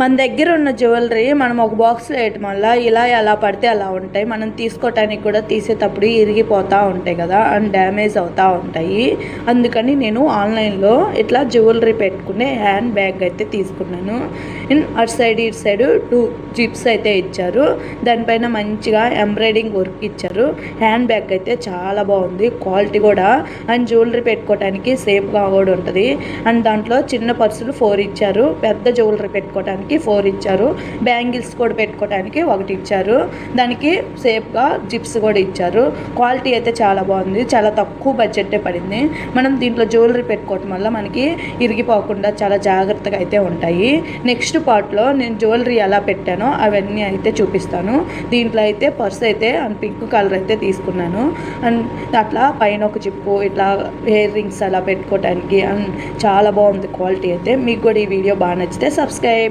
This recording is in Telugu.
మన దగ్గర ఉన్న జ్యువెలరీ మనం ఒక బాక్స్లో వేయటం వల్ల ఇలా ఎలా పడితే అలా ఉంటాయి. మనం తీసుకోవటానికి కూడా తీసేటప్పుడు ఇరిగిపోతూ ఉంటాయి కదా అండ్ డ్యామేజ్ అవుతూ ఉంటాయి. అందుకని నేను ఆన్లైన్లో ఇట్లా జ్యువెలరీ పెట్టుకునే హ్యాండ్ బ్యాగ్ అయితే తీసుకున్నాను. అటు సైడ్ ఇటు సైడ్ టూ జిప్స్ అయితే ఇచ్చారు. దానిపైన మంచిగా ఎంబ్రాయిడింగ్ వర్క్ ఇచ్చారు. హ్యాండ్ బ్యాగ్ అయితే చాలా బాగుంది. క్వాలిటీ కూడా. అండ్ జ్యువెలరీ పెట్టుకోవడానికి సేఫ్గా కూడా ఉంటుంది. అండ్ దాంట్లో చిన్న పర్సులు ఫోర్ ఇచ్చారు. పెద్ద జ్యువెలరీ పెట్టుకోవడానికి ఫోర్ ఇచ్చారు. బ్యాంగిల్స్ కూడా పెట్టుకోవడానికి ఒకటి ఇచ్చారు. దానికి సేఫ్గా జిప్స్ కూడా ఇచ్చారు. క్వాలిటీ అయితే చాలా బాగుంది. చాలా తక్కువ బడ్జెట్టే పడింది. మనం దీంట్లో జ్యువెలరీ పెట్టుకోవటం వల్ల మనకి ఇరిగిపోకుండా చాలా జాగ్రత్తగా అయితే ఉంటాయి. నెక్స్ట్ పార్ట్లో నేను జ్యువెలరీ ఎలా పెట్టానో అవన్నీ అయితే చూపిస్తాను. దీంట్లో అయితే పర్స్ అయితే అండ్ పింక్ కలర్ అయితే తీసుకున్నాను. అండ్ అట్లా పైన ఒక జిప్పు ఇట్లా హెయిర్ రింగ్స్ అలా పెట్టుకోవడానికి అండ్ చాలా బాగుంది క్వాలిటీ అయితే. మీకు కూడా ఈ వీడియో బాగా నచ్చితే సబ్స్క్రైబ్